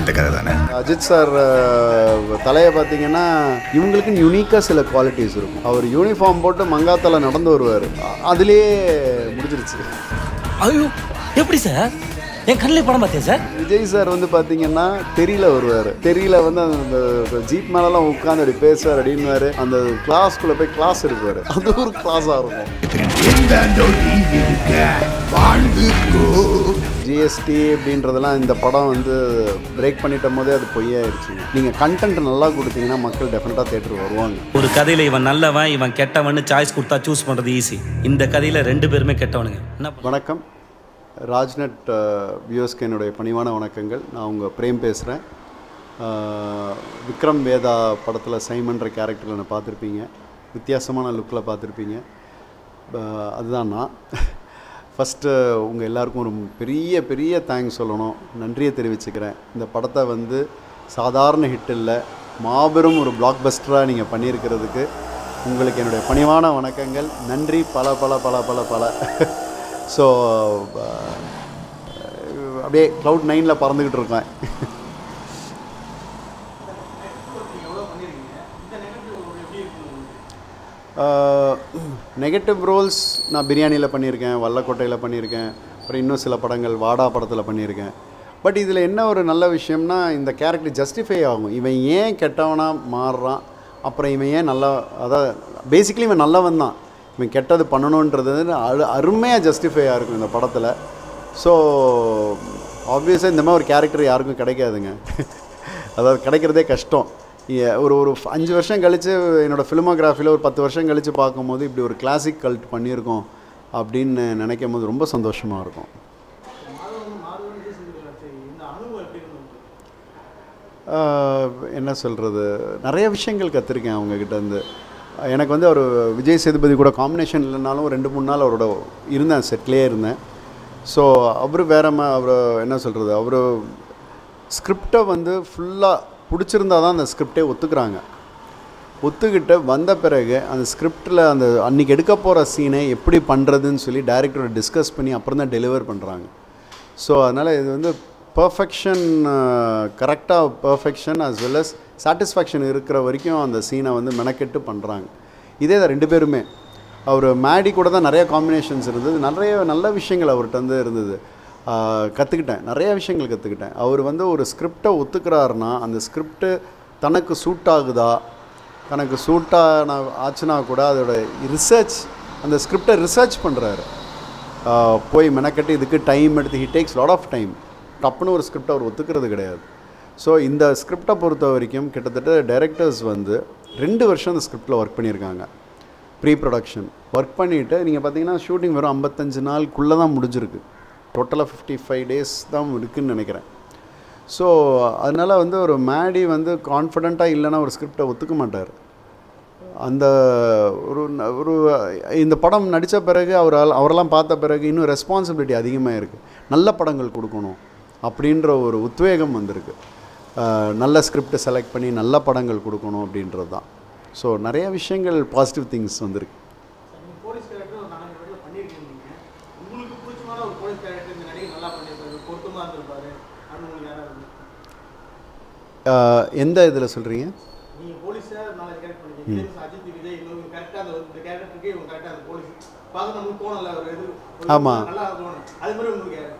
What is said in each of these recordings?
அந்த கதை தானே? அஜித் சார் தலையை பார்த்தீங்கன்னா இவங்களுக்குன்னு யூனிக்காக சில குவாலிட்டிஸ் இருக்கும். அவர் யூனிஃபார்ம் போட்டு மங்காத்தால நடந்து வருவார். அதுலேயே முடிஞ்சிருச்சு. ஐயோ எப்படி சார்? என் கண்ணில் படம் பார்த்தேன் சார். விஜய் சார் வந்து பார்த்தீங்கன்னா தெரியல வருவார். தெரியல வந்து அந்த ஜீப் மேலெல்லாம் உட்காந்து அப்படி பேசுவார் அப்படின்னுவாரு. அந்த கிளாஸ்க்குள்ளே போய் கிளாஸ் எடுப்பார். அது ஒரு கிளாஸாக இருக்கும். ஜிஎஸ்டி அப்படின்றதெல்லாம் இந்த படம் வந்து பிரேக் பண்ணிட்ட போதே அது பொய்யாயிருச்சு நீங்கள் கண்டென்ட் நல்லா கொடுத்தீங்கன்னா மக்கள் டெஃபினட்டாக தேட்டர் வருவாங்க. ஒரு கதையில இவன் நல்லவன் இவன் கெட்டவன்னு சாய்ஸ் கொடுத்தா சூஸ் பண்றது ஈஸி இந்த கதையில ரெண்டு பேருமே கெட்டவனுங்க. என்ன? வணக்கம். ராஜ்நட் வியூஸ்க்கு என்னுடைய பணிவான வணக்கங்கள். நான் உங்கள் பிரேம் பேசுகிறேன் விக்ரம் வேதா படத்தில் சைமன்ற கேரக்டரில் நான் பார்த்துருப்பீங்க. வித்தியாசமான லுக்கில் பார்த்துருப்பீங்க. அதுதான் நான். ஃபஸ்ட்டு உங்கள் எல்லாருக்கும் ஒரு பெரிய பெரிய தேங்க்ஸ் சொல்லணும். நன்றியை தெரிவிச்சுக்கிறேன். இந்த படத்தை வந்து சாதாரண ஹிட் இல்லை. மாபெரும் ஒரு பிளாக் பஸ்டராக நீங்கள் பண்ணியிருக்கிறதுக்கு உங்களுக்கு என்னுடைய பணிவான வணக்கங்கள். நன்றி. பல பல பல பல பல. ஸோ அப்படியே க்ளவுட் நைனில் பறந்துக்கிட்டு இருக்கேன். நெகட்டிவ் ரோல்ஸ் நான் பிரியாணியில் பண்ணியிருக்கேன் வல்லக்கோட்டையில் பண்ணியிருக்கேன் அப்புறம் இன்னும் சில படங்கள் வாடா படத்தில் பண்ணியிருக்கேன். பட் இதில் என்ன ஒரு நல்ல விஷயம்னா இந்த கேரக்டர் ஜஸ்டிஃபை ஆகும். இவன் ஏன் கெட்டவனாக மாறுறான்? அப்புறம் இவன் ஏன் நல்லா அதாவது பேசிக்கலி இவன் நல்லவன் தான். இவன் கெட்டது பண்ணணுன்றது அரு அருமையாக ஜஸ்டிஃபையாக இருக்கும் இந்த படத்தில். ஸோ ஆப்வியஸாக இந்த மாதிரி ஒரு கேரக்டர் யாருக்கும் கிடைக்காதுங்க. அதாவது கிடைக்கிறதே கஷ்டம். ஒரு ஒரு அஞ்சு வருஷம் கழித்து என்னோடய ஃபிலிமோகிராஃபியில் ஒரு பத்து வருஷம் கழித்து பார்க்கும்போது இப்படி ஒரு கிளாசிக் கல்ட் பண்ணியிருக்கோம் அப்படின்னு நினைக்கும் போது ரொம்ப சந்தோஷமாக இருக்கும். என்ன சொல்கிறது நிறைய விஷயங்கள் கற்றுருக்கேன் அவங்கக்கிட்ட இருந்து. எனக்கு வந்து அவர் விஜய் சேதுபதி கூட காம்பினேஷன் இல்லைனாலும் ரெண்டு மூணு நாள் அவரோட இருந்தேன் செட்லேயே இருந்தேன். ஸோ அவர் வேற அவர் என்ன சொல்கிறது அவர் ஸ்கிரிப்டை வந்து ஃபுல்லாக பிடிச்சிருந்தா தான் அந்த ஸ்கிரிப்டே ஒத்துக்கிறாங்க. ஒத்துக்கிட்டு வந்த பிறகு அந்த ஸ்கிரிப்டில் அந்த அன்றைக்கி எடுக்க போகிற சீனை எப்படி பண்ணுறதுன்னு சொல்லி டைரக்டரோட டிஸ்கஸ் பண்ணி அப்புறம் தான் டெலிவர் பண்ணுறாங்க ஸோ அதனால் இது வந்து பர்ஃபெக்ஷன் கரெக்டாக perfection as well as satisfaction இருக்கிற வரைக்கும் அந்த சீனை வந்து மெனக்கெட்டு பண்ணுறாங்க இதே தான் ரெண்டு பேருமே. அவர் மேடி கூட தான் நிறைய காம்பினேஷன்ஸ் இருந்தது. நிறைய நல்ல விஷயங்கள் அவர்கிட்ட வந்து இருந்தது. கற்றுக்கிட்டேன் நிறைய விஷயங்கள் கற்றுக்கிட்டேன் அவர் வந்து ஒரு ஸ்கிரிப்டை ஒத்துக்கிறாருன்னா அந்த ஸ்கிரிப்டு தனக்கு சூட் ஆகுதா? தனக்கு சூட்டான ஆச்சுன்னா கூட அதோட ரிசர்ச் அந்த ஸ்கிரிப்டை ரிசர்ச் பண்ணுறாரு போய் மெனக்கட்டு இதுக்கு டைம் எடுத்து he takes lot of time டப்புன்னு ஒரு ஸ்கிரிப்ட் அவர் ஒத்துக்கிறது கிடையாது. ஸோ இந்த ஸ்கிரிப்டை பொறுத்த வரைக்கும் கிட்டத்தட்ட டைரக்டர்ஸ் வந்து ரெண்டு வருஷம் அந்த ஸ்கிரிப்டில் ஒர்க் பண்ணியிருக்காங்க. ப்ரீ ப்ரொடக்ஷன் ஒர்க் பண்ணிவிட்டு நீங்கள் பார்த்தீங்கன்னா ஷூட்டிங் வெறும் ஐம்பத்தஞ்சு நாளுக்குள்ளே தான் முடிஞ்சிருக்கு. டோட்டலாக ஃபிஃப்டி ஃபைவ் டேஸ் தான் இருக்குதுன்னு நினைக்கிறேன். ஸோ அதனால் வந்து ஒரு மேடி வந்து கான்ஃபிடெண்ட்டாக இல்லைன்னா ஒரு ஸ்கிரிப்டை ஒத்துக்க மாட்டார். அந்த ஒரு ஒரு இந்த படம் நடித்த பிறகு அவரால் அவரெல்லாம் பார்த்த பிறகு இன்னும் ரெஸ்பான்சிபிலிட்டி அதிகமாக இருக்குது நல்ல படங்கள் கொடுக்கணும் அப்படின்ற ஒரு உத்வேகம் வந்திருக்கு. நல்ல ஸ்கிரிப்டை செலக்ட் பண்ணி நல்ல படங்கள் கொடுக்கணும் அப்படின்றது தான். ஸோ நிறைய விஷயங்கள் பாசிட்டிவ் திங்ஸ் வந்திருக்கு போலீஸ் கேரக்டர் ஒரு நாலஞ்சு இடத்துல பண்ணியிருக்கீங்க நீங்க. உங்களுக்கு பிடிச்சமான ஒரு போலீஸ் கேரக்டர் இந்த நடிகை நல்லா பண்ணியிருப்பாரு பொருத்தமாக இருந்திருப்பாரு அப்படின்னு உங்களுக்கு யாராவது அஹ், எந்த இதில் சொல்கிறீங்க நீங்க போலீஸா நாலஞ்சு கேரக்டர் பண்ணிருக்கீங்க இதே மாதிரி அஜித் விஜய் இன்னும் கரெக்டாக அந்த இந்த கேரக்டருக்கு இவங்க கரெக்டாக அந்த போலீஸ் பார்க்க நமக்கு தோணல ஒரு இது ஒரு ஆமா. நல்லா தோணும் அது மாதிரி உங்களுக்கு யாரு?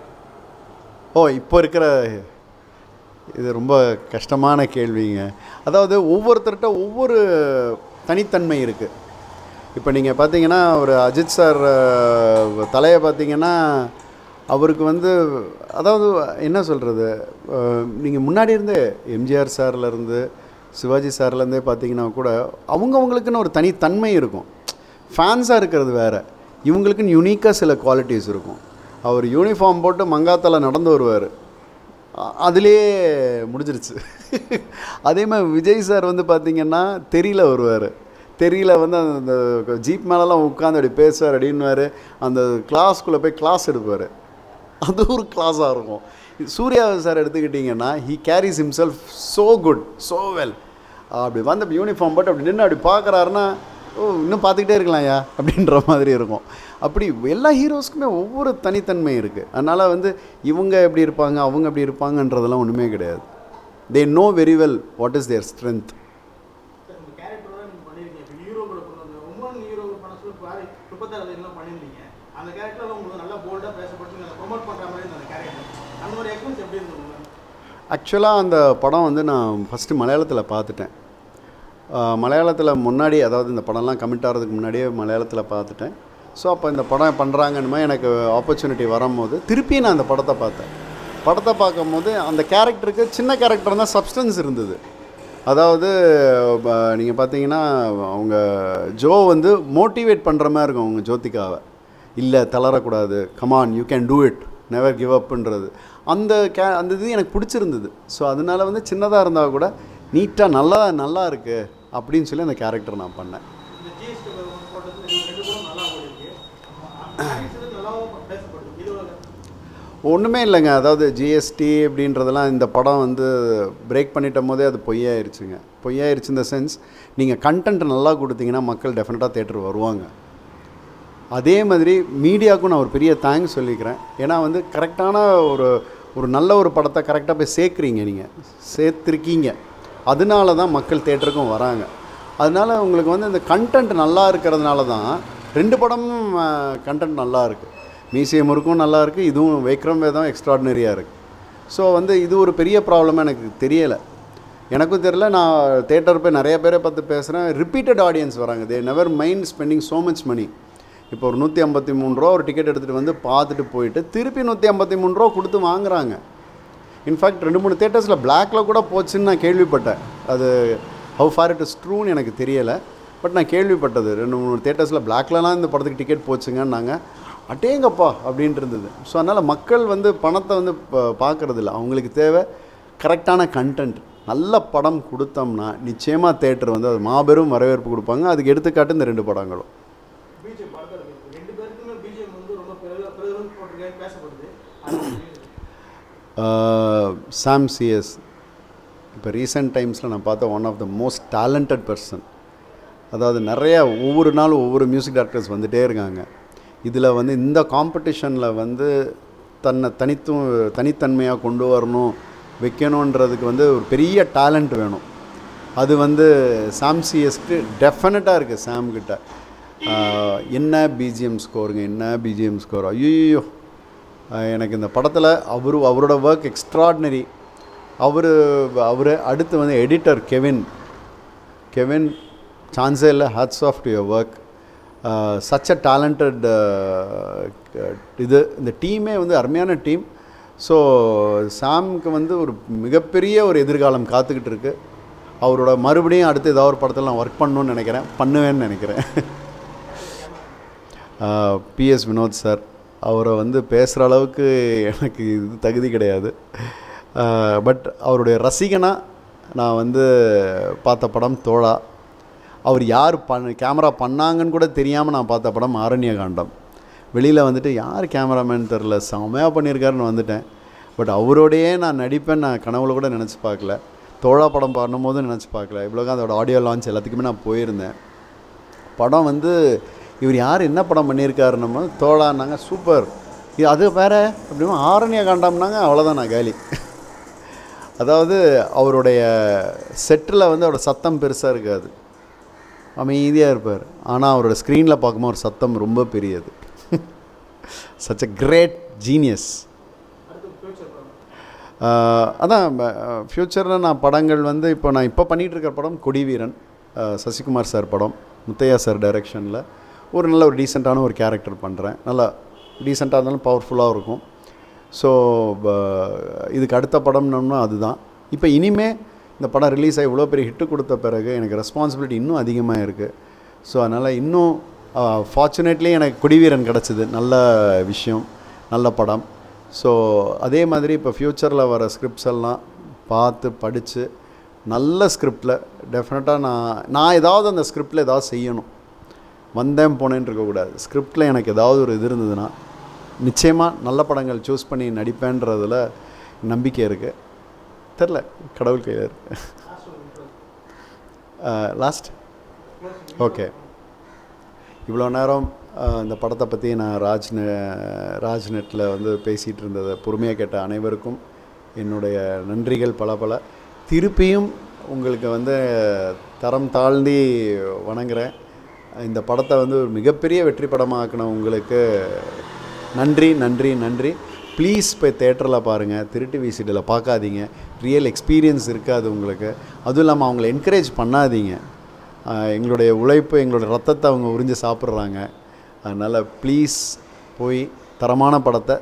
ஓ இப்போ இருக்கிற இது ரொம்ப கஷ்டமான கேள்விங்க. அதாவது ஒவ்வொருத்தர்கிட்ட ஒவ்வொரு தனித்தன்மை இருக்குது இப்போ நீங்கள் பார்த்தீங்கன்னா ஒரு அஜித் சார் தலையை பார்த்தீங்கன்னா அவருக்கு வந்து அதாவது என்ன சொல்கிறது நீங்கள் முன்னாடி இருந்தே எம்ஜிஆர் சார்லேருந்து சிவாஜி சார்லேருந்தே பார்த்தீங்கன்னா கூட அவங்கவுங்களுக்குன்னு ஒரு தனித்தன்மை இருக்கும். ஃபேன்ஸாக இருக்கிறது வேறு. இவங்களுக்குன்னு யூனிக்காக சில குவாலிட்டிஸ் இருக்கும். அவர் யூனிஃபார்ம் போட்டு மங்காத்தால் நடந்து வருவார். அதுலேயே முடிஞ்சிருச்சு. அதே மாதிரி விஜய் சார் வந்து பார்த்திங்கன்னா தெரியல வருவார். தெரியல வந்து அந்த ஜீப் மேலெலாம் உட்காந்து அப்படி பேசுவார் அப்படின்வார் அந்த கிளாஸ்க்குள்ளே போய் கிளாஸ் எடுப்பார். அது ஒரு கிளாஸாக இருக்கும். சூர்யா சார் எடுத்துக்கிட்டிங்கன்னா he carries himself so good so well அப்படி வந்த யூனிஃபார்ம் போட்டு அப்படி நின்று அப்படி பார்க்குறாருன்னா ஓ இன்னும் பார்த்துக்கிட்டே இருக்கலாம்யா அப்படின்ற மாதிரி இருக்கும். அப்படி எல்லா ஹீரோஸ்க்குமே ஒவ்வொரு தனித்தன்மை இருக்குது அதனால் வந்து இவங்க எப்படி இருப்பாங்க அவங்க எப்படி இருப்பாங்கன்றதெல்லாம் ஒன்றுமே கிடையாது. They know very well what is their strength பண்ணியிருக்கீங்க ஹீரோ கூட அந்த கேரக்டர்ல உங்களுக்கு நல்லா போல்டா பேசப்பட்டு நல்லா ப்ரொமோட் பண்ற மாதிரி அந்த கேரக்டர் அந்த மாதிரி எக்ஸ்பீரியன்ஸ் எப்படி இருந்தது ஆக்சுவலாக அந்த படம் வந்து நான் ஃபஸ்ட்டு மலையாளத்தில் பார்த்துட்டேன். மலையாளத்தில் முன்னாடி அதாவது இந்த படம்லாம் கமிட் ஆகிறதுக்கு முன்னாடியே மலையாளத்தில் பார்த்துட்டேன். ஸோ அப்போ இந்த படம் பண்ணுறாங்கன்னு எனக்கு ஆப்பர்ச்சுனிட்டி வரும்போது திருப்பி நான் அந்த படத்தை பார்த்தேன். படத்தை பார்க்கும்போது அந்த கேரக்டருக்கு சின்ன கேரக்டர் தான் சப்ஸ்டன்ஸ் இருந்தது. அதாவது நீங்கள் பார்த்தீங்கன்னா அவங்க ஜோ வந்து மோட்டிவேட் பண்ணுற மாதிரி இருக்கும் அவங்க ஜோதிகாவை. இல்லை தளரக்கூடாது. Come on you can do it never give அப்புன்றது அந்த கே அந்த இது எனக்கு பிடிச்சிருந்தது. ஸோ அதனால வந்து சின்னதாக இருந்தால் கூட நீட்டாக நல்லா நல்லா இருக்கு அப்படின்னு சொல்லி அந்த கேரக்டர் நான் பண்ணேன். ஒன்றுமே இல்லைங்க. அதாவது ஜிஎஸ்டி அப்படின்றதெல்லாம் இந்த படம் வந்து பிரேக் பண்ணிட்ட போதே அது பொய்யாயிருச்சுங்க. பொய்யாயிருச்சு இந்த சென்ஸ் நீங்கள் கண்டென்ட் நல்லா கொடுத்தீங்கன்னா மக்கள் டெஃபினட்டாக தேட்டர் வருவாங்க. அதே மாதிரி மீடியாவுக்கும் நான் ஒரு பெரிய தேங்க்ஸ் சொல்லிக்கிறேன். ஏன்னா வந்து கரெக்டான ஒரு ஒரு நல்ல ஒரு படத்தை கரெக்டாக போய் சேர்க்குறீங்க நீங்கள் சேர்த்துருக்கீங்க. அதனால தான் மக்கள் தேட்டருக்கும் வராங்க. அதனால உங்களுக்கு வந்து இந்த கண்டென்ட் நல்லா இருக்கிறதுனால தான் ரெண்டு படமும் கண்டென்ட் நல்லா இருக்குது மியூசியம் இருக்கும் நல்லா இருக்குது இதுவும் விக்ரம் வேதம் எக்ஸ்ட்ராடினரியாக இருக்குது ஸோ வந்து இது ஒரு பெரிய ப்ராப்ளமாக எனக்கு தெரியலை. எனக்கும் தெரில நான் தேட்டர் போய் நிறைய பேரை பார்த்து பேசுகிறேன் ரிப்பீட்டட் ஆடியன்ஸ் வராங்க. They never mind spending so much money இப்போ ஒரு நூற்றி ஐம்பத்தி மூணு ரூபா ஒரு டிக்கெட் எடுத்துகிட்டு வந்து பார்த்துட்டு போயிட்டு திருப்பி நூற்றி ஐம்பத்தி மூணு ரூபா கொடுத்து வாங்குறாங்க. இன்ஃபேக்ட் ரெண்டு மூணு தேட்டர்ஸில் பிளாக்கில் கூட போச்சுன்னு நான் கேள்விப்பட்டேன். அது ஹவு ஃபார் இட் இஸ் ட்ரூன்னு எனக்கு தெரியலை. பட் நான் கேள்விப்பட்டது. ரெண்டு மூணு தேட்டர்ஸில் பிளாக்லலாம் இந்த படத்துக்கு டிக்கெட் போச்சுங்கன்னாங்க. அட்டேங்கப்பா அப்படின்ட்டு இருந்தது. ஸோ அதனால் மக்கள் வந்து பணத்தை வந்து பார்க்குறதில்ல. அவங்களுக்கு தேவை கரெக்டான கண்டென்ட் நல்ல படம் கொடுத்தோம்னா நிச்சயமாக தேட்டர் வந்து அது மாபெரும் வரவேற்பு கொடுப்பாங்க. அதுக்கு எடுத்துக்காட்டு இந்த ரெண்டு படங்களும் பிஜிஎம் படத்தில் இருக்கு ரெண்டு பேருக்குமே பிஜிஎம் வந்து ரொம்ப பெரிய பெரிய போட்டிருக்கேன் பேசப்படுது அது சாம் சிஎஸ் இப்போ ரீசெண்ட் டைம்ஸில் நான் பார்த்த one of the most talented person அதாவது நிறைய ஒவ்வொரு நாளும் ஒவ்வொரு மியூசிக் டேரக்டர்ஸ் வந்துகிட்டே இருக்காங்க. இதில் வந்து இந்த காம்படிஷனில் வந்து தன்னை தனித்துவம் தனித்தன்மையாக கொண்டு வரணும் வைக்கணுன்றதுக்கு வந்து ஒரு பெரிய டேலண்ட் வேணும். அது வந்து சாம் சிஎஸ்க்கு டெஃபினட்டாக இருக்குது சாம்கிட்ட என்ன பிஜிஎம் ஸ்கோருங்க என்ன பிஜிஎம் ஸ்கோர் ஐயோ எனக்கு இந்த படத்தில் அவரு அவரோட ஒர்க் எக்ஸ்ட்ராடினரி அவர் அவர் அடுத்து வந்து எடிட்டர் கெவின் கெவின் சான்ஸே இல்லை hats off to your work such a talented இது இந்த டீமே வந்து அருமையான டீம் ஸோ சாம்க்கு வந்து ஒரு மிகப்பெரிய ஒரு எதிர்காலம் காத்துக்கிட்டு இருக்குது அவரோட மறுபடியும் அடுத்து ஏதாவது ஒரு படத்தில் நான் ஒர்க் பண்ணணும்னு நினைக்கிறேன். பண்ணுவேன்னு நினைக்கிறேன். பிஎஸ் வினோத் சார் அவரை வந்து பேசுகிற அளவுக்கு எனக்கு இது தகுதி கிடையாது. பட் அவருடைய ரசிகனாக நான் வந்து பார்த்த படம் தோழா. அவர் யார் பண் கேமரா பண்ணாங்கன்னு கூட தெரியாமல் நான் பார்த்த படம் ஆரண்ய காண்டம். வெளியில் வந்துட்டு யார் கேமராமேன் தெரில செமையாக பண்ணியிருக்காருன்னு வந்துட்டேன். பட் அவரோடையே நான் நடிப்பேன் நான் கனவுல கூட நினச்சி பார்க்கல. தோழா படம் பண்ணும்போது நினச்சி பார்க்கல. இவ்வளோக்கா அதோட ஆடியோ லான்ச் எல்லாத்துக்குமே நான் போயிருந்தேன். படம் வந்து இவர் யார் என்ன படம் பண்ணியிருக்காருன்னு தோழான்னாங்க சூப்பர். இது அது வேற அப்படின்னா ஆரண்ய காண்டாம்னாங்க அவ்வளோதான் நான் காலி. அதாவது அவருடைய செட்டில் வந்து அவரோட சத்தம் பெருசாக இருக்காது. அமைதியாக இருப்பார். ஆனால் அவரோட ஸ்க்ரீனில் பார்க்கும்போது ஒரு சத்தம் ரொம்ப பெரியது. சச் அ கிரேட் ஜீனியஸ் அதான் ஃப்யூச்சரில் நான் படங்கள் வந்து இப்போ நான் இப்போ பண்ணிகிட்டு இருக்கிற படம் கொடிவீரன் சசிகுமார் சார் படம் முத்தையா சார் டைரெக்ஷனில் ஒரு நல்ல ஒரு டீசெண்டான ஒரு கேரக்டர் பண்ணுறேன் நல்லா டீசெண்டாக இருந்தாலும் பவர்ஃபுல்லாக இருக்கும். ஸோ இதுக்கு அடுத்த படம்னோம்னா அதுதான். இப்போ இனிமே இந்த படம் ரிலீஸ் ஆகி இவ்வளோ பெரிய ஹிட்டு கொடுத்த பிறகு எனக்கு ரெஸ்பான்சிபிலிட்டி இன்னும் அதிகமாக இருக்குது ஸோ அதனால் இன்னும் ஃபார்ச்சுனேட்லி எனக்கு குடிவீரன் கிடச்சிது. நல்ல விஷயம். நல்ல படம். ஸோ அதே மாதிரி இப்போ ஃப்யூச்சரில் வர ஸ்கிரிப்ட்ஸ் எல்லாம் பார்த்து படித்து நல்ல ஸ்கிரிப்டில் டெஃபினட்டாக நான் நான் ஏதாவது அந்த ஸ்கிரிப்டில் ஏதாவது செய்யணும். வந்தேன் போனேன்னு இருக்கக்கூடாது. ஸ்கிரிப்டில் எனக்கு ஏதாவது ஒரு இது இருந்ததுன்னா நிச்சயமாக நல்ல படங்கள் சூஸ் பண்ணி நடிப்பேன்றதில் நம்பிக்கை இருக்குது தெரில கடவுள் கையில் இருக்கு. லாஸ்ட் ஓகே இவ்வளோ நேரம் இந்த படத்தை பற்றி நான் ராஜ் ராஜ் நெட்டில் வந்து பேசிகிட்டு இருந்ததை பொறுமையாக கேட்ட அனைவருக்கும் என்னுடைய நன்றிகள் பல பல. திருப்பியும் உங்களுக்கு வந்து தரம் தாழ்ந்தி வணங்குறேன். இந்த படத்தை வந்து ஒரு மிகப்பெரிய வெற்றி படமாக்கின உங்களுக்கு நன்றி நன்றி நன்றி. ப்ளீஸ் போய் தேட்டரில் பாருங்கள் திருட்டு விசிடியில் பார்க்காதீங்க. ரியல் எக்ஸ்பீரியன்ஸ் இருக்காது உங்களுக்கு. அதுவும் இல்லாமல் அவங்கள என்கரேஜ் பண்ணாதீங்க. எங்களுடைய உழைப்பு எங்களுடைய ரத்தத்தை அவங்க உறிஞ்சு சாப்பிட்றாங்க. அதனால் ப்ளீஸ் போய் தரமான படத்தை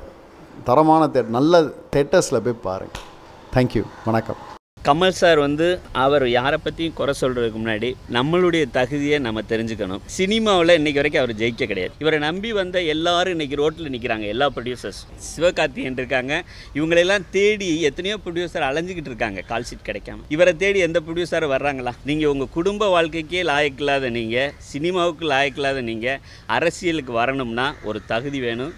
தரமான தே நல்ல தேட்டர்ஸில் போய் பாருங்கள் தேங்க்யூ வணக்கம். கமல் சார் வந்து அவர் யாரை பற்றியும் குறை சொல்கிறதுக்கு முன்னாடி நம்மளுடைய தகுதியை நம்ம தெரிஞ்சுக்கணும். சினிமாவில் இன்னைக்கு வரைக்கும் அவர் ஜெயிக்க கிடையாது. இவரை நம்பி வந்த எல்லாரும் இன்னைக்கு ரோட்டில் நிற்கிறாங்க எல்லா ப்ரொடியூசர்ஸ் சிவகார்த்திகேயன் இருக்காங்க. இவங்களெல்லாம் தேடி எத்தனையோ ப்ரொடியூசர் அலைஞ்சிக்கிட்டு இருக்காங்க கால் ஷீட் கிடைக்காம. இவரை தேடி எந்த ப்ரொடியூசர் வர்றாங்களா? நீங்கள் உங்கள் குடும்ப வாழ்க்கைக்கே லாயக்கில்லாத நீங்கள் சினிமாவுக்கு லாயக்கில்லாத நீங்கள் அரசியலுக்கு வரணும்னா ஒரு தகுதி வேணும்.